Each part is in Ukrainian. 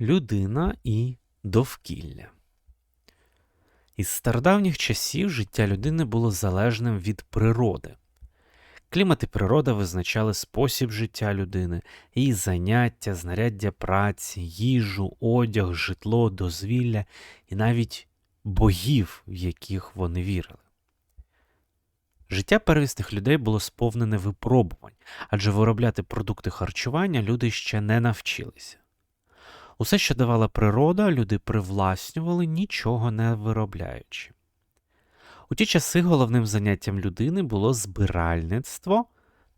Людина і довкілля. Із стародавніх часів життя людини було залежним від природи. Клімат і природа визначали спосіб життя людини, її заняття, знаряддя праці, їжу, одяг, житло, дозвілля і навіть богів, в яких вони вірили. Життя первісних людей було сповнене випробувань, адже виробляти продукти харчування люди ще не навчилися. Усе, що давала природа, люди привласнювали, нічого не виробляючи. У ті часи головним заняттям людини було збиральництво,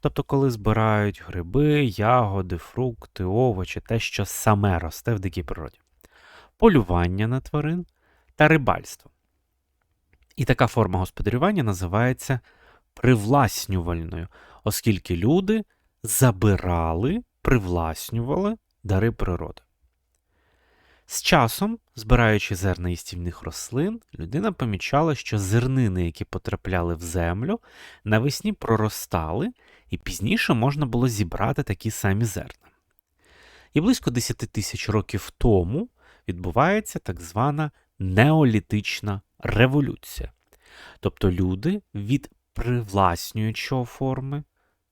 тобто коли збирають гриби, ягоди, фрукти, овочі, те, що саме росте в дикій природі, полювання на тварин та рибальство. І така форма господарювання називається привласнювальною, оскільки люди забирали, привласнювали дари природи. З часом, збираючи зерна їстівних рослин, людина помічала, що зернини, які потрапляли в землю, навесні проростали, і пізніше можна було зібрати такі самі зерна. І близько 10 тисяч років тому відбувається так звана неолітична революція. Тобто люди від привласнюючого форми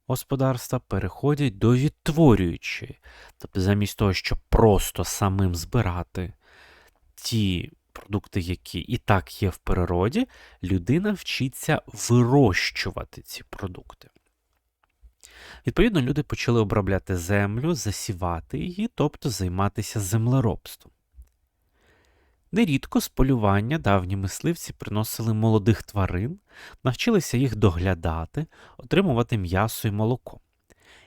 господарства переходять до відтворюючої. Тобто, замість того, щоб просто самим збирати ті продукти, які і так є в природі, людина вчиться вирощувати ці продукти. Відповідно, люди почали обробляти землю, засівати її, тобто займатися землеробством. Нерідко з полювання давні мисливці приносили молодих тварин, навчилися їх доглядати, отримувати м'ясо і молоко.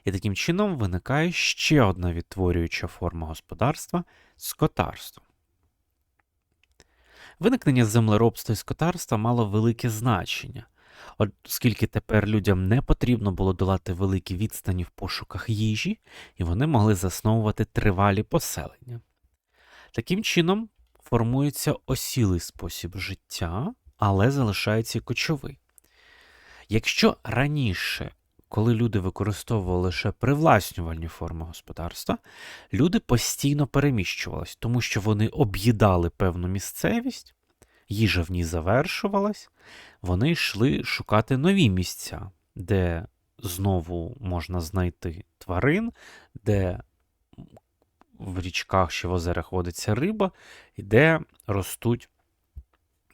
І таким чином виникає ще одна відтворююча форма господарства скотарство. Виникнення землеробства і скотарства мало велике значення, оскільки тепер людям не потрібно було долати великі відстані в пошуках їжі, і вони могли засновувати тривалі поселення. Таким чином, формується осілий спосіб життя, але залишається кочовий. Якщо раніше, коли люди використовували лише привласнювальні форми господарства, люди постійно переміщувались, тому що вони об'їдали певну місцевість, їжа в ній завершувалась, вони йшли шукати нові місця, де знову можна знайти тварин, де в річках чи в озерах водиться риба, і де ростуть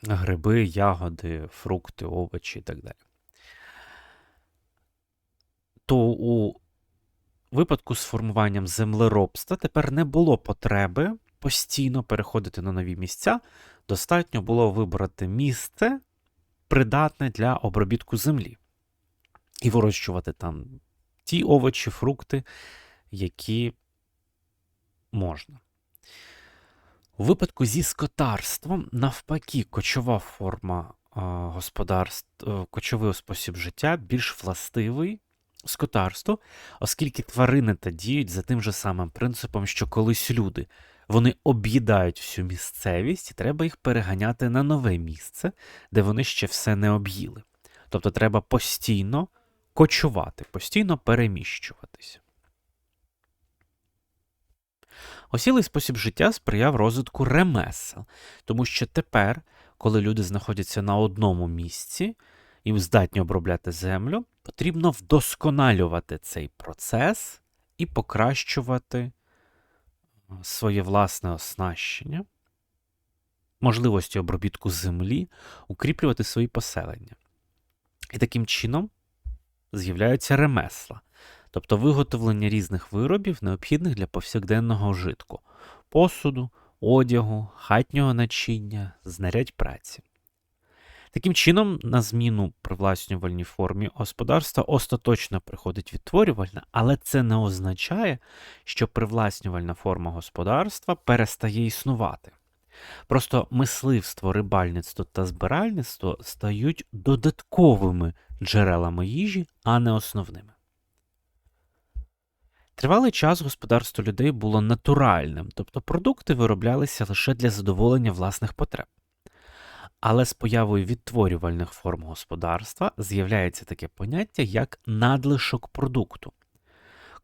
гриби, ягоди, фрукти, овочі і так далі. То у випадку з формуванням землеробства тепер не було потреби постійно переходити на нові місця. Достатньо було вибрати місце, придатне для обробітку землі, і вирощувати там ті овочі, фрукти, які можна. У випадку зі скотарством, навпаки, кочова форма господарств, кочовий спосіб життя більш властивий скотарству, оскільки тварини та діють за тим же самим принципом, що колись люди. Вони об'їдають всю місцевість, і треба їх переганяти на нове місце, де вони ще все не об'їли. Тобто треба постійно кочувати, постійно переміщуватися. Осілий спосіб життя сприяв розвитку ремесел, тому що тепер, коли люди знаходяться на одному місці і здатні обробляти землю, потрібно вдосконалювати цей процес і покращувати е, своє власне оснащення, можливості обробітку землі, укріплювати свої поселення. І таким чином з'являються ремесла тобто виготовлення різних виробів, необхідних для повсякденного вжитку, посуду, одягу, хатнього начиння, знарядь праці. Таким чином, на зміну привласнювальній формі господарства остаточно приходить відтворювальна, але це не означає, що привласнювальна форма господарства перестає існувати. Просто мисливство, рибальництво та збиральництво стають додатковими джерелами їжі, а не основними. Тривалий час господарство людей було натуральним, тобто продукти вироблялися лише для задоволення власних потреб. Але з появою відтворювальних форм господарства з'являється таке поняття як надлишок продукту,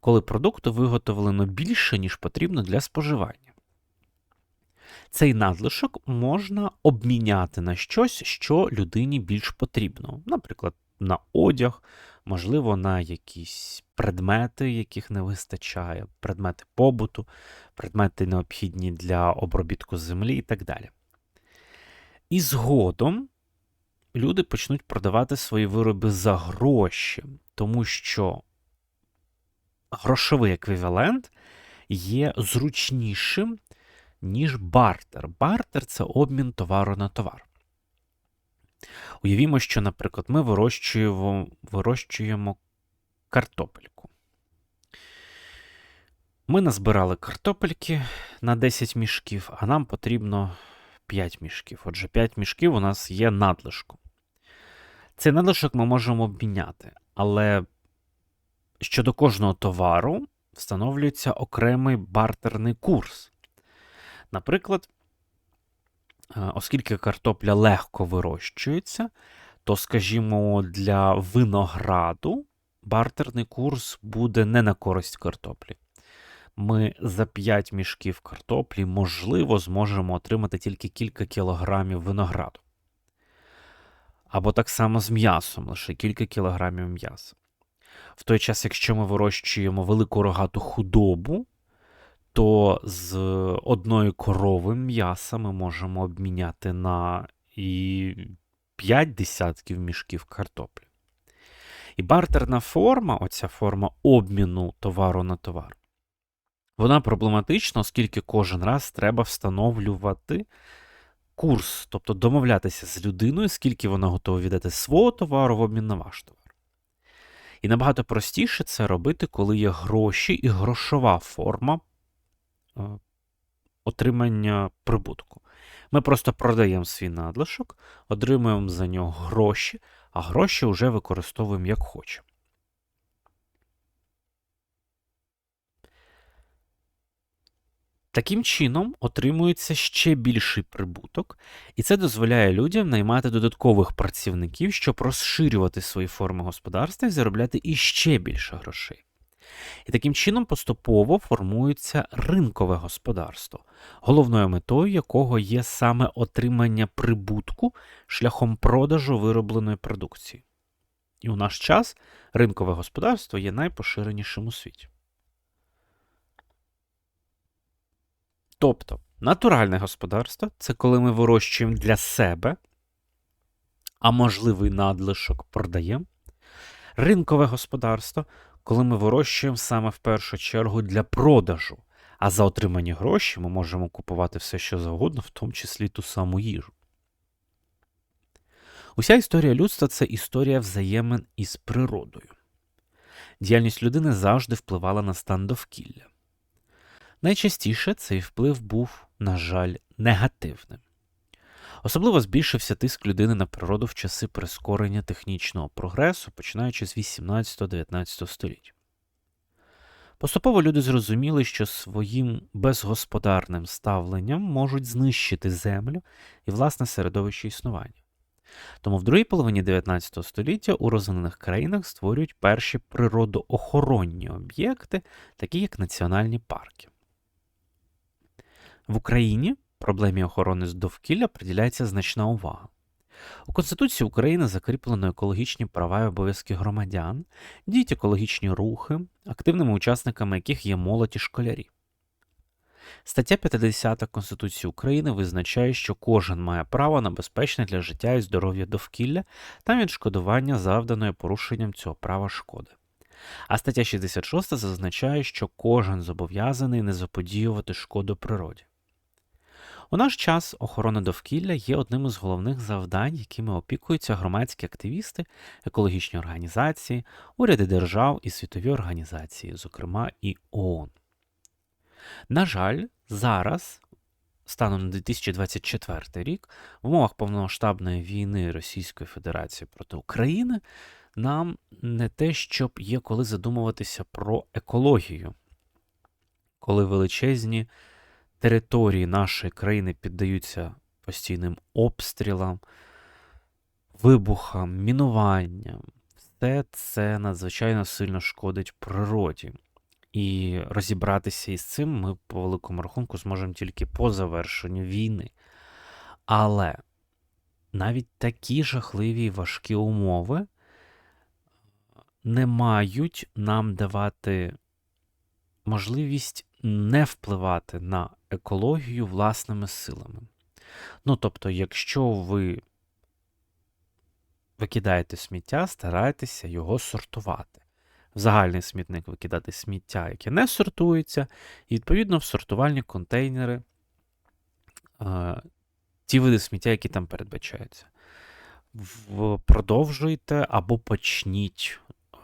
коли продукту виготовлено більше, ніж потрібно для споживання. Цей надлишок можна обміняти на щось, що людині більш потрібно. Наприклад, на одяг, можливо, на якісь предмети, яких не вистачає, предмети побуту, предмети необхідні для обробітку землі і так далі. І згодом люди почнуть продавати свої вироби за гроші, тому що грошовий еквівалент є зручнішим, ніж бартер. Бартер це обмін товару на товар. Уявімо, що, наприклад, ми вирощуємо вирощуємо картопельку. Ми назбирали картопельки на 10 мішків, а нам потрібно 5 мішків. Отже, 5 мішків у нас є надлишком. Цей надлишок ми можемо обміняти, але щодо кожного товару встановлюється окремий бартерний курс. Наприклад, оскільки картопля легко вирощується, то, скажімо, для винограду бартерний курс буде не на користь картоплі. Ми за 5 мішків картоплі, можливо, зможемо отримати тільки кілька кілограмів винограду. Або так само з м'ясом, лише кілька кілограмів м'яса. В той час, якщо ми вирощуємо велику рогату худобу, то з одної корови м'яса ми можемо обміняти на і 5 десятків мішків картоплі. І бартерна форма, оця форма обміну товару на товар, вона проблематична, оскільки кожен раз треба встановлювати курс, тобто домовлятися з людиною, скільки вона готова віддати свого товару в обмін на ваш товар. І набагато простіше це робити, коли є гроші і грошова форма отримання прибутку. Ми просто продаємо свій надлишок, отримуємо за нього гроші, а гроші вже використовуємо як хочемо. Таким чином отримується ще більший прибуток, і це дозволяє людям наймати додаткових працівників, щоб розширювати свої форми господарства і заробляти іще більше грошей. І таким чином поступово формується ринкове господарство, головною метою якого є саме отримання прибутку шляхом продажу виробленої продукції. І у наш час ринкове господарство є найпоширенішим у світі. Тобто, натуральне господарство це коли ми вирощуємо для себе, а можливий надлишок продаємо. Ринкове господарство, коли ми вирощуємо саме в першу чергу для продажу, а за отримані гроші ми можемо купувати все, що завгодно, в тому числі ту саму їжу. Уся історія людства це історія взаємин із природою. Діяльність людини завжди впливала на стан довкілля. Найчастіше цей вплив був, на жаль, негативним. Особливо збільшився тиск людини на природу в часи прискорення технічного прогресу, починаючи з 18-19 століття. Поступово люди зрозуміли, що своїм безгосподарним ставленням можуть знищити землю і власне середовище існування. Тому в другій половині 19 століття у розвинених країнах створюють перші природоохоронні об'єкти, такі як національні парки. В Україні проблемі охорони довкілля приділяється значна увага. У Конституції України закріплено екологічні права і обов'язки громадян, діють екологічні рухи, активними учасниками яких є молодь і школярі. Стаття 50 Конституції України визначає, що кожен має право на безпечне для життя і здоров'я довкілля та відшкодування завданої порушенням цього права шкоди. А стаття 66 зазначає, що кожен зобов'язаний не заподіювати шкоду природі. У наш час охорона довкілля є одним із головних завдань, якими опікуються громадські активісти, екологічні організації, уряди держав і світові організації, зокрема і ООН. На жаль, зараз, станом на 2024 рік, в умовах повномасштабної війни Російської Федерації проти України, нам не те, щоб є коли задумуватися про екологію, коли величезні території нашої країни піддаються постійним обстрілам, вибухам, мінуванням. Все це надзвичайно сильно шкодить природі. І розібратися із цим ми по великому рахунку зможемо тільки по завершенню війни. Але навіть такі жахливі і важкі умови не мають нам давати можливість не впливати на екологію власними силами. Ну, тобто, якщо ви викидаєте сміття, старайтеся його сортувати. В загальний смітник викидати сміття, яке не сортується, і відповідно в сортувальні контейнери е, ті види сміття, які там передбачаються. В, продовжуйте або почніть е,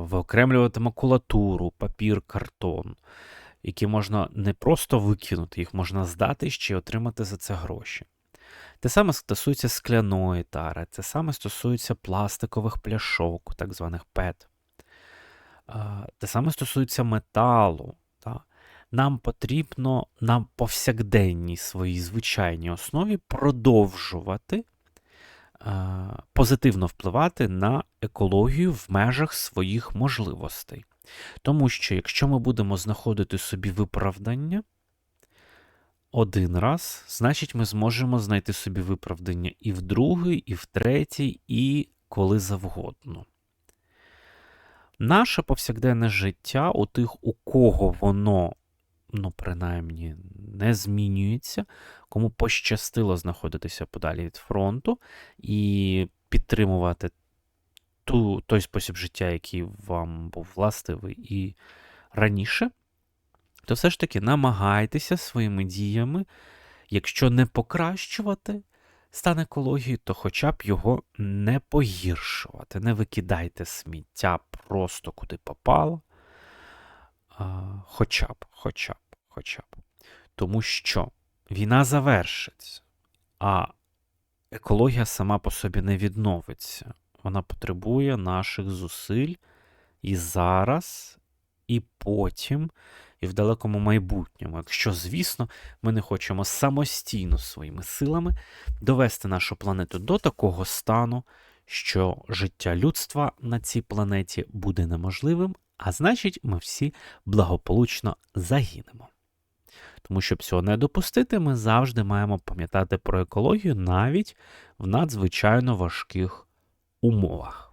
виокремлювати макулатуру, папір, картон, які можна не просто викинути, їх можна здати ще й отримати за це гроші. Те саме стосується скляної тари, те саме стосується пластикових пляшок, так званих ПЕТ. Те саме стосується металу. Нам потрібно на повсякденній своїй звичайній основі продовжувати позитивно впливати на екологію в межах своїх можливостей. Тому що, якщо ми будемо знаходити собі виправдання один раз, значить ми зможемо знайти собі виправдання і в другий, і в третій, і коли завгодно. Наше повсякденне життя у тих, у кого воно, ну, принаймні, не змінюється, кому пощастило знаходитися подалі від фронту і підтримувати ту, той спосіб життя, який вам був властивий і раніше, то все ж таки намагайтеся своїми діями, якщо не покращувати стан екології, то хоча б його не погіршувати. Не викидайте сміття просто куди попало. А, Хоча б, хоча б, хоча б. Тому що війна завершиться, а екологія сама по собі не відновиться. Вона потребує наших зусиль і зараз, і потім, і в далекому майбутньому. Якщо, звісно, ми не хочемо самостійно своїми силами довести нашу планету до такого стану, що життя людства на цій планеті буде неможливим, а значить, ми всі благополучно загинемо. Тому, щоб цього не допустити, ми завжди маємо пам'ятати про екологію навіть в надзвичайно важких умовах.